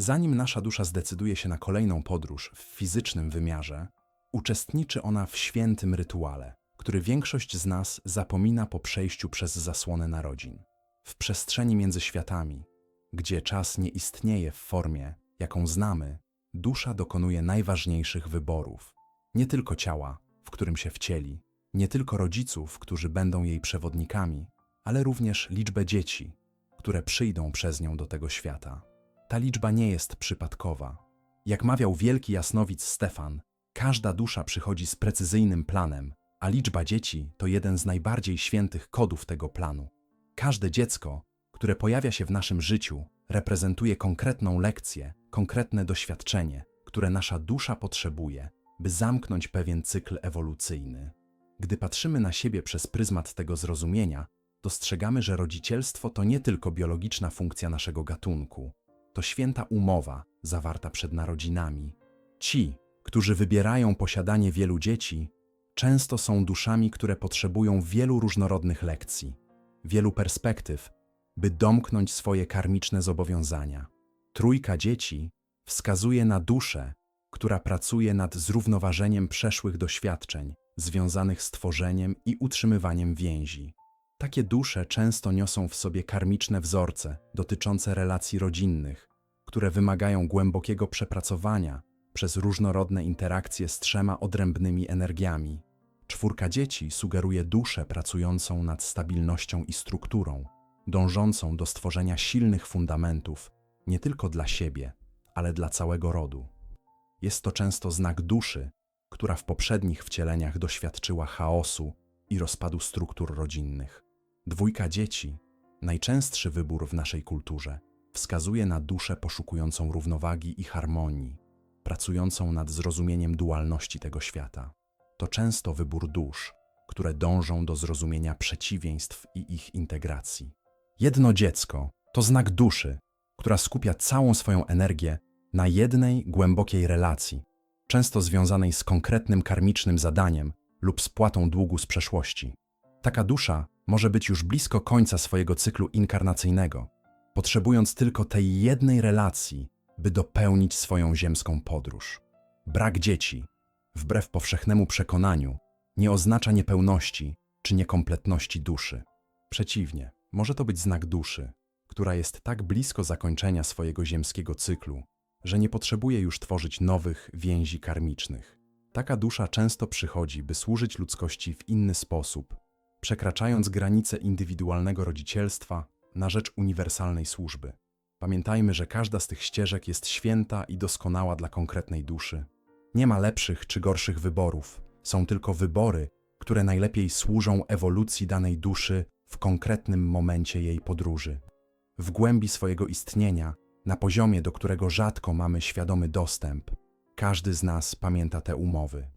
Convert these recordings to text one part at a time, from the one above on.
Zanim nasza dusza zdecyduje się na kolejną podróż w fizycznym wymiarze, uczestniczy ona w świętym rytuale, który większość z nas zapomina po przejściu przez zasłonę narodzin. W przestrzeni między światami, gdzie czas nie istnieje w formie, jaką znamy, dusza dokonuje najważniejszych wyborów. Nie tylko ciała, w którym się wcieli, nie tylko rodziców, którzy będą jej przewodnikami, ale również liczbę dzieci, które przyjdą przez nią do tego świata. Ta liczba nie jest przypadkowa. Jak mawiał wielki jasnowic Stefan, każda dusza przychodzi z precyzyjnym planem, a liczba dzieci to jeden z najbardziej świętych kodów tego planu. Każde dziecko, które pojawia się w naszym życiu, reprezentuje konkretną lekcję, konkretne doświadczenie, które nasza dusza potrzebuje, by zamknąć pewien cykl ewolucyjny. Gdy patrzymy na siebie przez pryzmat tego zrozumienia, dostrzegamy, że rodzicielstwo to nie tylko biologiczna funkcja naszego gatunku, to święta umowa zawarta przed narodzinami. Ci, którzy wybierają posiadanie wielu dzieci, często są duszami, które potrzebują wielu różnorodnych lekcji, wielu perspektyw, by domknąć swoje karmiczne zobowiązania. Trójka dzieci wskazuje na duszę, która pracuje nad zrównoważeniem przeszłych doświadczeń związanych z tworzeniem i utrzymywaniem więzi. Takie dusze często niosą w sobie karmiczne wzorce dotyczące relacji rodzinnych, które wymagają głębokiego przepracowania przez różnorodne interakcje z trzema odrębnymi energiami. Czwórka dzieci sugeruje duszę pracującą nad stabilnością i strukturą, dążącą do stworzenia silnych fundamentów nie tylko dla siebie, ale dla całego rodu. Jest to często znak duszy, która w poprzednich wcieleniach doświadczyła chaosu i rozpadu struktur rodzinnych. Dwójka dzieci, najczęstszy wybór w naszej kulturze, wskazuje na duszę poszukującą równowagi i harmonii, pracującą nad zrozumieniem dualności tego świata. To często wybór dusz, które dążą do zrozumienia przeciwieństw i ich integracji. Jedno dziecko to znak duszy, która skupia całą swoją energię na jednej głębokiej relacji, często związanej z konkretnym karmicznym zadaniem lub spłatą długu z przeszłości. Taka dusza może być już blisko końca swojego cyklu inkarnacyjnego, potrzebując tylko tej jednej relacji, by dopełnić swoją ziemską podróż. Brak dzieci, wbrew powszechnemu przekonaniu, nie oznacza niepełności czy niekompletności duszy. Przeciwnie, może to być znak duszy, która jest tak blisko zakończenia swojego ziemskiego cyklu, że nie potrzebuje już tworzyć nowych więzi karmicznych. Taka dusza często przychodzi, by służyć ludzkości w inny sposób, przekraczając granice indywidualnego rodzicielstwa na rzecz uniwersalnej służby. Pamiętajmy, że każda z tych ścieżek jest święta i doskonała dla konkretnej duszy. Nie ma lepszych czy gorszych wyborów, są tylko wybory, które najlepiej służą ewolucji danej duszy w konkretnym momencie jej podróży. W głębi swojego istnienia, na poziomie, do którego rzadko mamy świadomy dostęp, każdy z nas pamięta te umowy.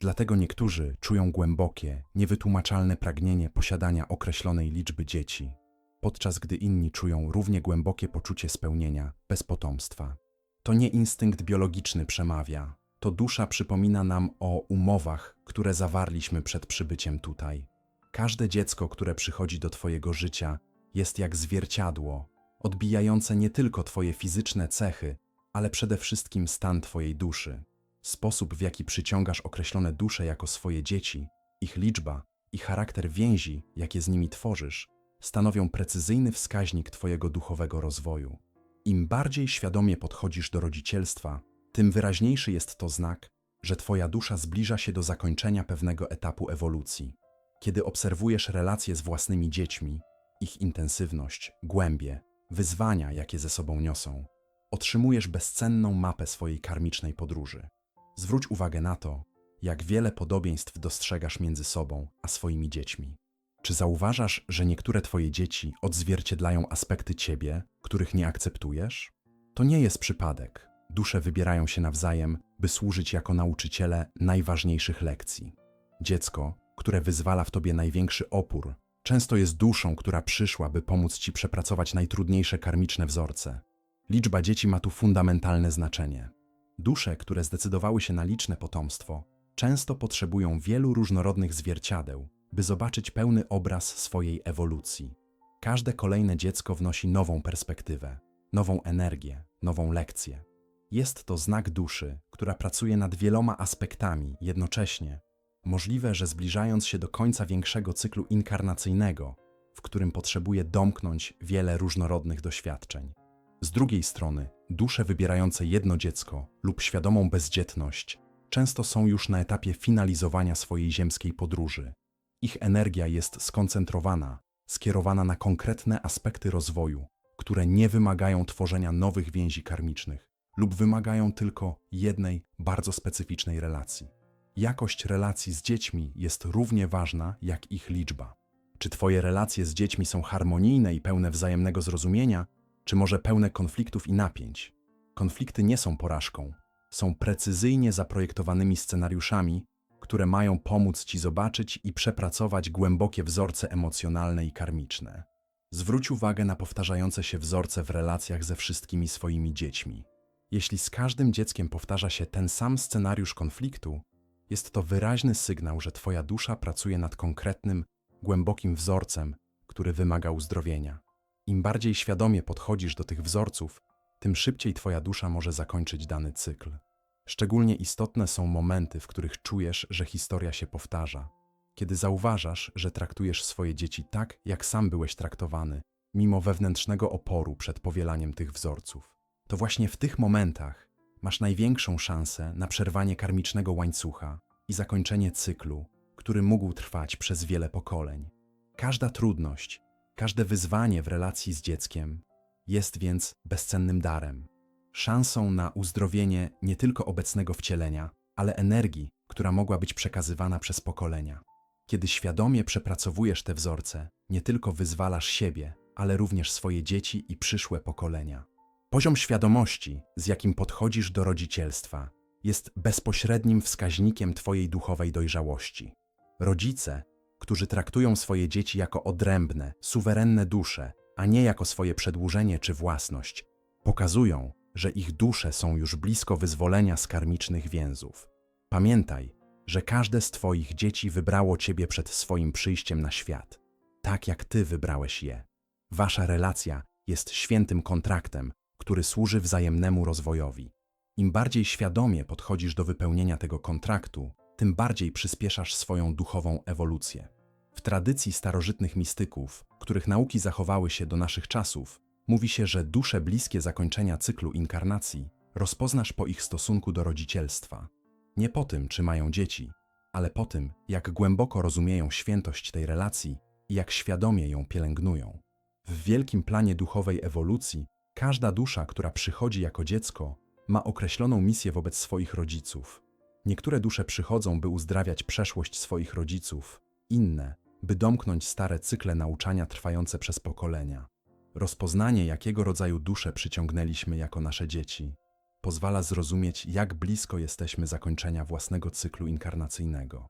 Dlatego niektórzy czują głębokie, niewytłumaczalne pragnienie posiadania określonej liczby dzieci, podczas gdy inni czują równie głębokie poczucie spełnienia bez potomstwa. To nie instynkt biologiczny przemawia, to dusza przypomina nam o umowach, które zawarliśmy przed przybyciem tutaj. Każde dziecko, które przychodzi do Twojego życia, jest jak zwierciadło, odbijające nie tylko Twoje fizyczne cechy, ale przede wszystkim stan Twojej duszy. Sposób, w jaki przyciągasz określone dusze jako swoje dzieci, ich liczba i charakter więzi, jakie z nimi tworzysz, stanowią precyzyjny wskaźnik Twojego duchowego rozwoju. Im bardziej świadomie podchodzisz do rodzicielstwa, tym wyraźniejszy jest to znak, że Twoja dusza zbliża się do zakończenia pewnego etapu ewolucji. Kiedy obserwujesz relacje z własnymi dziećmi, ich intensywność, głębie, wyzwania, jakie ze sobą niosą, otrzymujesz bezcenną mapę swojej karmicznej podróży. Zwróć uwagę na to, jak wiele podobieństw dostrzegasz między sobą a swoimi dziećmi. Czy zauważasz, że niektóre Twoje dzieci odzwierciedlają aspekty Ciebie, których nie akceptujesz? To nie jest przypadek. Dusze wybierają się nawzajem, by służyć jako nauczyciele najważniejszych lekcji. Dziecko, które wyzwala w Tobie największy opór, często jest duszą, która przyszła, by pomóc Ci przepracować najtrudniejsze karmiczne wzorce. Liczba dzieci ma tu fundamentalne znaczenie. Dusze, które zdecydowały się na liczne potomstwo, często potrzebują wielu różnorodnych zwierciadeł, by zobaczyć pełny obraz swojej ewolucji. Każde kolejne dziecko wnosi nową perspektywę, nową energię, nową lekcję. Jest to znak duszy, która pracuje nad wieloma aspektami jednocześnie. Możliwe, że zbliżając się do końca większego cyklu inkarnacyjnego, w którym potrzebuje domknąć wiele różnorodnych doświadczeń. Z drugiej strony, dusze wybierające jedno dziecko lub świadomą bezdzietność często są już na etapie finalizowania swojej ziemskiej podróży. Ich energia jest skoncentrowana, skierowana na konkretne aspekty rozwoju, które nie wymagają tworzenia nowych więzi karmicznych lub wymagają tylko jednej, bardzo specyficznej relacji. Jakość relacji z dziećmi jest równie ważna jak ich liczba. Czy Twoje relacje z dziećmi są harmonijne i pełne wzajemnego zrozumienia, czy może pełne konfliktów i napięć? Konflikty nie są porażką, są precyzyjnie zaprojektowanymi scenariuszami, które mają pomóc Ci zobaczyć i przepracować głębokie wzorce emocjonalne i karmiczne. Zwróć uwagę na powtarzające się wzorce w relacjach ze wszystkimi swoimi dziećmi. Jeśli z każdym dzieckiem powtarza się ten sam scenariusz konfliktu, jest to wyraźny sygnał, że Twoja dusza pracuje nad konkretnym, głębokim wzorcem, który wymaga uzdrowienia. Im bardziej świadomie podchodzisz do tych wzorców, tym szybciej Twoja dusza może zakończyć dany cykl. Szczególnie istotne są momenty, w których czujesz, że historia się powtarza. Kiedy zauważasz, że traktujesz swoje dzieci tak, jak sam byłeś traktowany, mimo wewnętrznego oporu przed powielaniem tych wzorców. To właśnie w tych momentach masz największą szansę na przerwanie karmicznego łańcucha i zakończenie cyklu, który mógł trwać przez wiele pokoleń. Każda trudność, każde wyzwanie w relacji z dzieckiem jest więc bezcennym darem, szansą na uzdrowienie nie tylko obecnego wcielenia, ale energii, która mogła być przekazywana przez pokolenia. Kiedy świadomie przepracowujesz te wzorce, nie tylko wyzwalasz siebie, ale również swoje dzieci i przyszłe pokolenia. Poziom świadomości, z jakim podchodzisz do rodzicielstwa, jest bezpośrednim wskaźnikiem Twojej duchowej dojrzałości. Rodzice, którzy traktują swoje dzieci jako odrębne, suwerenne dusze, a nie jako swoje przedłużenie czy własność, pokazują, że ich dusze są już blisko wyzwolenia z karmicznych więzów. Pamiętaj, że każde z Twoich dzieci wybrało Ciebie przed swoim przyjściem na świat, tak jak Ty wybrałeś je. Wasza relacja jest świętym kontraktem, który służy wzajemnemu rozwojowi. Im bardziej świadomie podchodzisz do wypełnienia tego kontraktu, tym bardziej przyspieszasz swoją duchową ewolucję. W tradycji starożytnych mistyków, których nauki zachowały się do naszych czasów, mówi się, że dusze bliskie zakończenia cyklu inkarnacji rozpoznasz po ich stosunku do rodzicielstwa. Nie po tym, czy mają dzieci, ale po tym, jak głęboko rozumieją świętość tej relacji i jak świadomie ją pielęgnują. W wielkim planie duchowej ewolucji każda dusza, która przychodzi jako dziecko, ma określoną misję wobec swoich rodziców. Niektóre dusze przychodzą, by uzdrawiać przeszłość swoich rodziców, inne, by domknąć stare cykle nauczania trwające przez pokolenia. Rozpoznanie, jakiego rodzaju dusze przyciągnęliśmy jako nasze dzieci, pozwala zrozumieć, jak blisko jesteśmy zakończenia własnego cyklu inkarnacyjnego.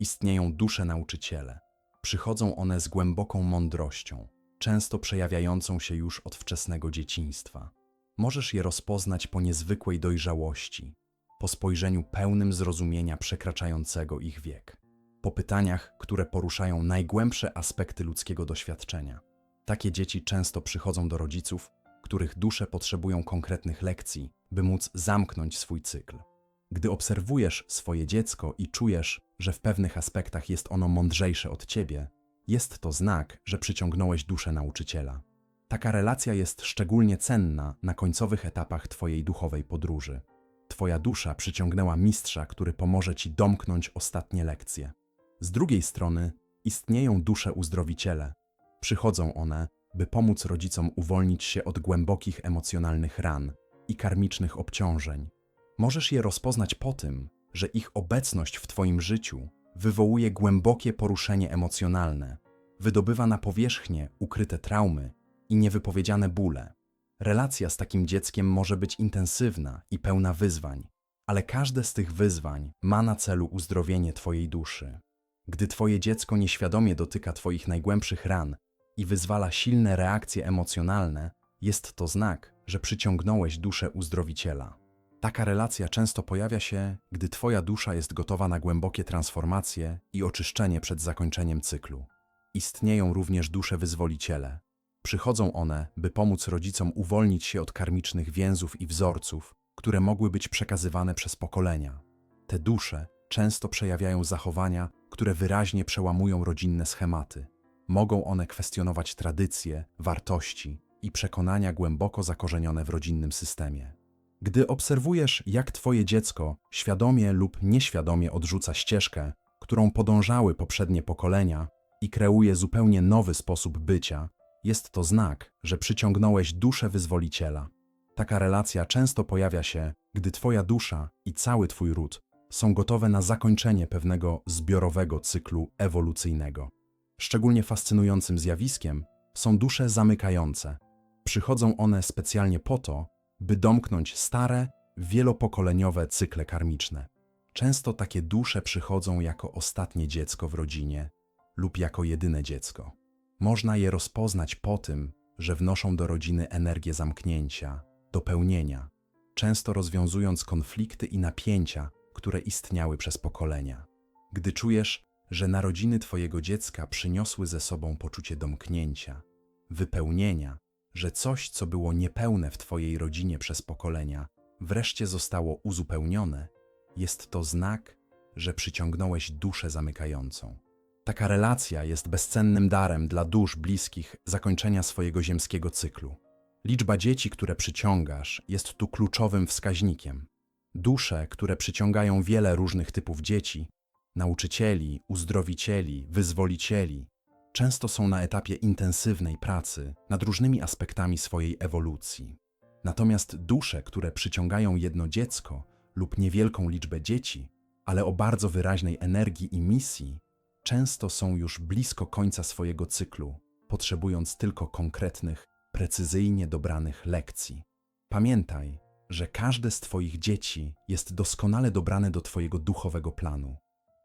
Istnieją dusze nauczyciele. Przychodzą one z głęboką mądrością, często przejawiającą się już od wczesnego dzieciństwa. Możesz je rozpoznać po niezwykłej dojrzałości, po spojrzeniu pełnym zrozumienia przekraczającego ich wiek, po pytaniach, które poruszają najgłębsze aspekty ludzkiego doświadczenia. Takie dzieci często przychodzą do rodziców, których dusze potrzebują konkretnych lekcji, by móc zamknąć swój cykl. Gdy obserwujesz swoje dziecko i czujesz, że w pewnych aspektach jest ono mądrzejsze od ciebie, jest to znak, że przyciągnąłeś duszę nauczyciela. Taka relacja jest szczególnie cenna na końcowych etapach Twojej duchowej podróży. Twoja dusza przyciągnęła mistrza, który pomoże Ci domknąć ostatnie lekcje. Z drugiej strony istnieją dusze uzdrowiciele. Przychodzą one, by pomóc rodzicom uwolnić się od głębokich emocjonalnych ran i karmicznych obciążeń. Możesz je rozpoznać po tym, że ich obecność w Twoim życiu wywołuje głębokie poruszenie emocjonalne, wydobywa na powierzchnię ukryte traumy i niewypowiedziane bóle. Relacja z takim dzieckiem może być intensywna i pełna wyzwań, ale każde z tych wyzwań ma na celu uzdrowienie Twojej duszy. Gdy Twoje dziecko nieświadomie dotyka Twoich najgłębszych ran i wyzwala silne reakcje emocjonalne, jest to znak, że przyciągnąłeś duszę uzdrowiciela. Taka relacja często pojawia się, gdy Twoja dusza jest gotowa na głębokie transformacje i oczyszczenie przed zakończeniem cyklu. Istnieją również dusze wyzwoliciele. Przychodzą one, by pomóc rodzicom uwolnić się od karmicznych więzów i wzorców, które mogły być przekazywane przez pokolenia. Te dusze często przejawiają zachowania, które wyraźnie przełamują rodzinne schematy. Mogą one kwestionować tradycje, wartości i przekonania głęboko zakorzenione w rodzinnym systemie. Gdy obserwujesz, jak Twoje dziecko świadomie lub nieświadomie odrzuca ścieżkę, którą podążały poprzednie pokolenia i kreuje zupełnie nowy sposób bycia, jest to znak, że przyciągnąłeś duszę wyzwoliciela. Taka relacja często pojawia się, gdy Twoja dusza i cały Twój ród są gotowe na zakończenie pewnego zbiorowego cyklu ewolucyjnego. Szczególnie fascynującym zjawiskiem są dusze zamykające. Przychodzą one specjalnie po to, by domknąć stare, wielopokoleniowe cykle karmiczne. Często takie dusze przychodzą jako ostatnie dziecko w rodzinie lub jako jedyne dziecko. Można je rozpoznać po tym, że wnoszą do rodziny energię zamknięcia, dopełnienia, często rozwiązując konflikty i napięcia, które istniały przez pokolenia. Gdy czujesz, że narodziny Twojego dziecka przyniosły ze sobą poczucie domknięcia, wypełnienia, że coś, co było niepełne w Twojej rodzinie przez pokolenia, wreszcie zostało uzupełnione, jest to znak, że przyciągnąłeś duszę zamykającą. Taka relacja jest bezcennym darem dla dusz bliskich zakończenia swojego ziemskiego cyklu. Liczba dzieci, które przyciągasz, jest tu kluczowym wskaźnikiem. Dusze, które przyciągają wiele różnych typów dzieci, nauczycieli, uzdrowicieli, wyzwolicieli, często są na etapie intensywnej pracy nad różnymi aspektami swojej ewolucji. Natomiast dusze, które przyciągają jedno dziecko lub niewielką liczbę dzieci, ale o bardzo wyraźnej energii i misji, często są już blisko końca swojego cyklu, potrzebując tylko konkretnych, precyzyjnie dobranych lekcji. Pamiętaj, że każde z Twoich dzieci jest doskonale dobrane do Twojego duchowego planu.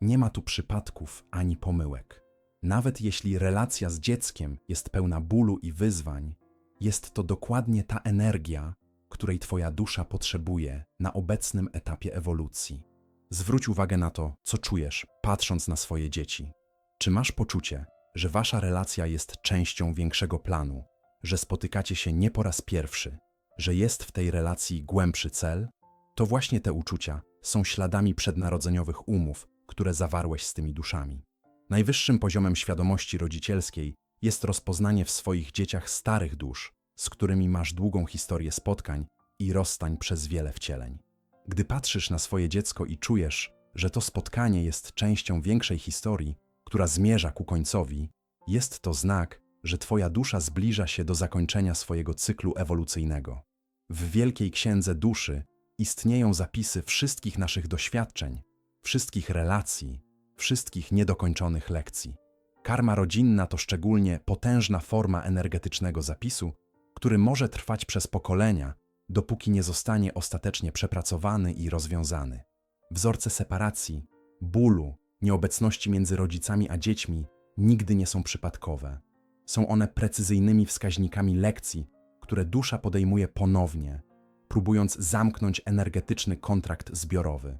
Nie ma tu przypadków ani pomyłek. Nawet jeśli relacja z dzieckiem jest pełna bólu i wyzwań, jest to dokładnie ta energia, której Twoja dusza potrzebuje na obecnym etapie ewolucji. Zwróć uwagę na to, co czujesz, patrząc na swoje dzieci. Czy masz poczucie, że Wasza relacja jest częścią większego planu, że spotykacie się nie po raz pierwszy, że jest w tej relacji głębszy cel? To właśnie te uczucia są śladami przednarodzeniowych umów, które zawarłeś z tymi duszami. Najwyższym poziomem świadomości rodzicielskiej jest rozpoznanie w swoich dzieciach starych dusz, z którymi masz długą historię spotkań i rozstań przez wiele wcieleń. Gdy patrzysz na swoje dziecko i czujesz, że to spotkanie jest częścią większej historii, która zmierza ku końcowi, jest to znak, że Twoja dusza zbliża się do zakończenia swojego cyklu ewolucyjnego. W Wielkiej Księdze Duszy istnieją zapisy wszystkich naszych doświadczeń, wszystkich relacji, wszystkich niedokończonych lekcji. Karma rodzinna to szczególnie potężna forma energetycznego zapisu, który może trwać przez pokolenia, dopóki nie zostanie ostatecznie przepracowany i rozwiązany. Wzorce separacji, bólu, nieobecności między rodzicami a dziećmi nigdy nie są przypadkowe. Są one precyzyjnymi wskaźnikami lekcji, które dusza podejmuje ponownie, próbując zamknąć energetyczny kontrakt zbiorowy.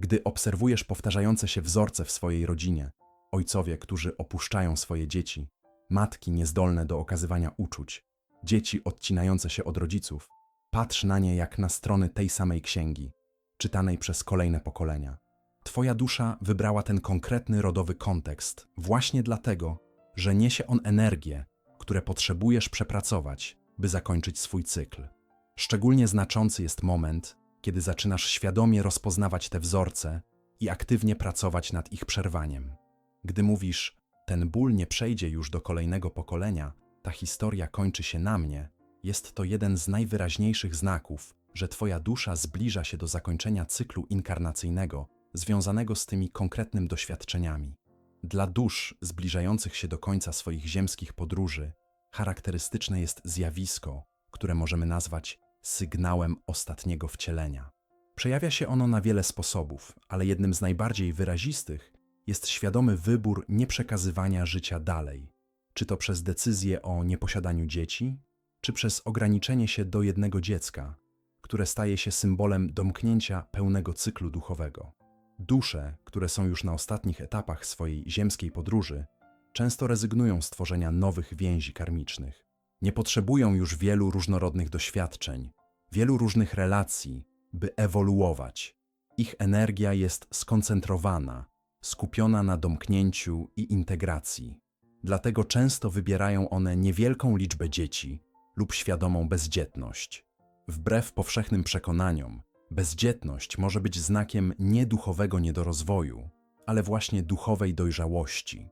Gdy obserwujesz powtarzające się wzorce w swojej rodzinie, ojcowie, którzy opuszczają swoje dzieci, matki niezdolne do okazywania uczuć, dzieci odcinające się od rodziców, patrz na nie jak na strony tej samej księgi, czytanej przez kolejne pokolenia. Twoja dusza wybrała ten konkretny rodowy kontekst właśnie dlatego, że niesie on energię, które potrzebujesz przepracować, by zakończyć swój cykl. Szczególnie znaczący jest moment, kiedy zaczynasz świadomie rozpoznawać te wzorce i aktywnie pracować nad ich przerwaniem. Gdy mówisz, ten ból nie przejdzie już do kolejnego pokolenia, ta historia kończy się na mnie, jest to jeden z najwyraźniejszych znaków, że Twoja dusza zbliża się do zakończenia cyklu inkarnacyjnego związanego z tymi konkretnym doświadczeniami. Dla dusz zbliżających się do końca swoich ziemskich podróży charakterystyczne jest zjawisko, które możemy nazwać sygnałem ostatniego wcielenia. Przejawia się ono na wiele sposobów, ale jednym z najbardziej wyrazistych jest świadomy wybór nieprzekazywania życia dalej, czy to przez decyzję o nieposiadaniu dzieci, czy przez ograniczenie się do jednego dziecka, które staje się symbolem domknięcia pełnego cyklu duchowego. Dusze, które są już na ostatnich etapach swojej ziemskiej podróży, często rezygnują z tworzenia nowych więzi karmicznych. Nie potrzebują już wielu różnorodnych doświadczeń, wielu różnych relacji, by ewoluować. Ich energia jest skoncentrowana, skupiona na domknięciu i integracji. Dlatego często wybierają one niewielką liczbę dzieci lub świadomą bezdzietność. Wbrew powszechnym przekonaniom, bezdzietność może być znakiem nie duchowego niedorozwoju, ale właśnie duchowej dojrzałości.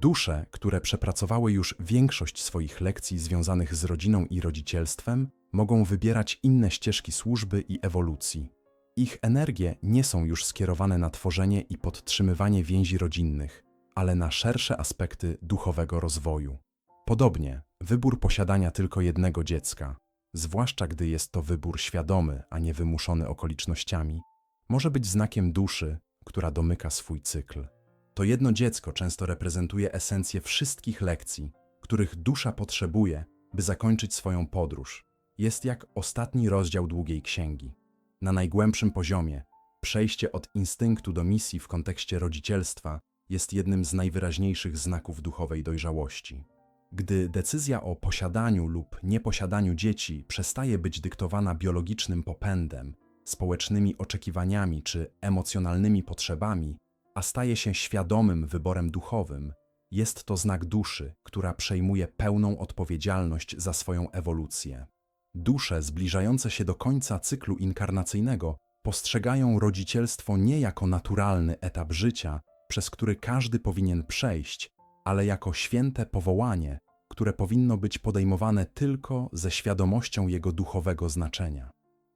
Dusze, które przepracowały już większość swoich lekcji związanych z rodziną i rodzicielstwem, mogą wybierać inne ścieżki służby i ewolucji. Ich energie nie są już skierowane na tworzenie i podtrzymywanie więzi rodzinnych, ale na szersze aspekty duchowego rozwoju. Podobnie, wybór posiadania tylko jednego dziecka, zwłaszcza gdy jest to wybór świadomy, a nie wymuszony okolicznościami, może być znakiem duszy, która domyka swój cykl. To jedno dziecko często reprezentuje esencję wszystkich lekcji, których dusza potrzebuje, by zakończyć swoją podróż. Jest jak ostatni rozdział długiej księgi. Na najgłębszym poziomie, przejście od instynktu do misji w kontekście rodzicielstwa jest jednym z najwyraźniejszych znaków duchowej dojrzałości. Gdy decyzja o posiadaniu lub nieposiadaniu dzieci przestaje być dyktowana biologicznym popędem, społecznymi oczekiwaniami czy emocjonalnymi potrzebami, a staje się świadomym wyborem duchowym, jest to znak duszy, która przejmuje pełną odpowiedzialność za swoją ewolucję. Dusze zbliżające się do końca cyklu inkarnacyjnego postrzegają rodzicielstwo nie jako naturalny etap życia, przez który każdy powinien przejść, ale jako święte powołanie, które powinno być podejmowane tylko ze świadomością jego duchowego znaczenia.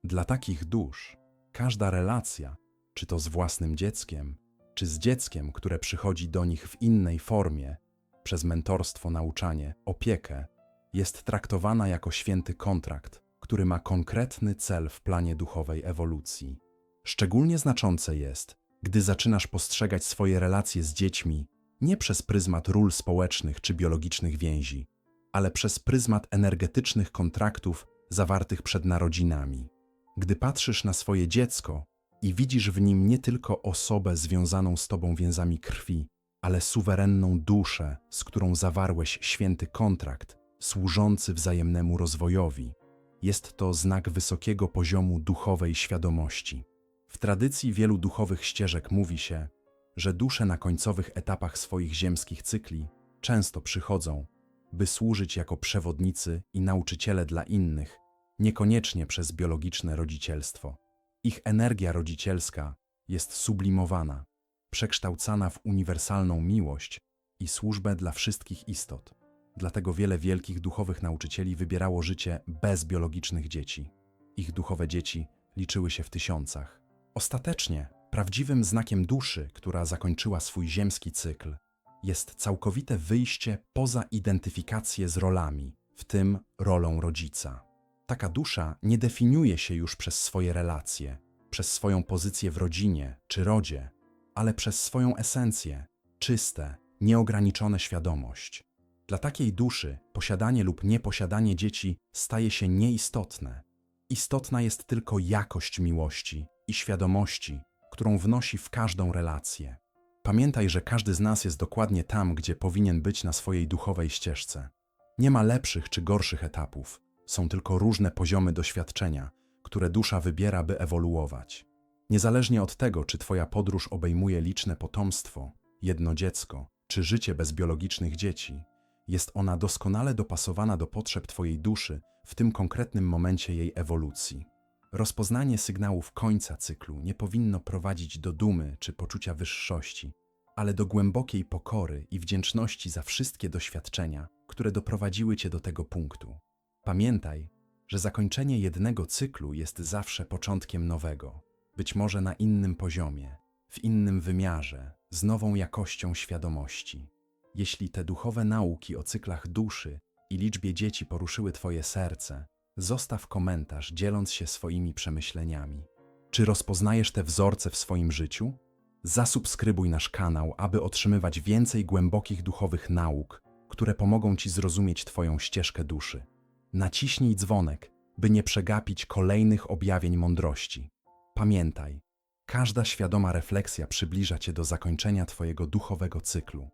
Dla takich dusz każda relacja, czy to z własnym dzieckiem, czy z dzieckiem, które przychodzi do nich w innej formie, przez mentorstwo, nauczanie, opiekę, jest traktowana jako święty kontrakt, który ma konkretny cel w planie duchowej ewolucji. Szczególnie znaczące jest, gdy zaczynasz postrzegać swoje relacje z dziećmi nie przez pryzmat ról społecznych czy biologicznych więzi, ale przez pryzmat energetycznych kontraktów zawartych przed narodzinami. Gdy patrzysz na swoje dziecko i widzisz w nim nie tylko osobę związaną z tobą więzami krwi, ale suwerenną duszę, z którą zawarłeś święty kontrakt, służący wzajemnemu rozwojowi, jest to znak wysokiego poziomu duchowej świadomości. W tradycji wielu duchowych ścieżek mówi się, że dusze na końcowych etapach swoich ziemskich cykli często przychodzą, by służyć jako przewodnicy i nauczyciele dla innych, niekoniecznie przez biologiczne rodzicielstwo. Ich energia rodzicielska jest sublimowana, przekształcana w uniwersalną miłość i służbę dla wszystkich istot. Dlatego wiele wielkich duchowych nauczycieli wybierało życie bez biologicznych dzieci. Ich duchowe dzieci liczyły się w tysiącach. Ostatecznie, prawdziwym znakiem duszy, która zakończyła swój ziemski cykl, jest całkowite wyjście poza identyfikację z rolami, w tym rolą rodzica. Taka dusza nie definiuje się już przez swoje relacje, przez swoją pozycję w rodzinie czy rodzie, ale przez swoją esencję, czyste, nieograniczone świadomość. Dla takiej duszy posiadanie lub nieposiadanie dzieci staje się nieistotne. Istotna jest tylko jakość miłości i świadomości, którą wnosi w każdą relację. Pamiętaj, że każdy z nas jest dokładnie tam, gdzie powinien być na swojej duchowej ścieżce. Nie ma lepszych czy gorszych etapów, są tylko różne poziomy doświadczenia, które dusza wybiera, by ewoluować. Niezależnie od tego, czy Twoja podróż obejmuje liczne potomstwo, jedno dziecko, czy życie bez biologicznych dzieci, jest ona doskonale dopasowana do potrzeb Twojej duszy w tym konkretnym momencie jej ewolucji. Rozpoznanie sygnałów końca cyklu nie powinno prowadzić do dumy czy poczucia wyższości, ale do głębokiej pokory i wdzięczności za wszystkie doświadczenia, które doprowadziły Cię do tego punktu. Pamiętaj, że zakończenie jednego cyklu jest zawsze początkiem nowego, być może na innym poziomie, w innym wymiarze, z nową jakością świadomości. Jeśli te duchowe nauki o cyklach duszy i liczbie dzieci poruszyły Twoje serce, zostaw komentarz dzieląc się swoimi przemyśleniami. Czy rozpoznajesz te wzorce w swoim życiu? Zasubskrybuj nasz kanał, aby otrzymywać więcej głębokich duchowych nauk, które pomogą Ci zrozumieć Twoją ścieżkę duszy. Naciśnij dzwonek, by nie przegapić kolejnych objawień mądrości. Pamiętaj, każda świadoma refleksja przybliża Cię do zakończenia Twojego duchowego cyklu.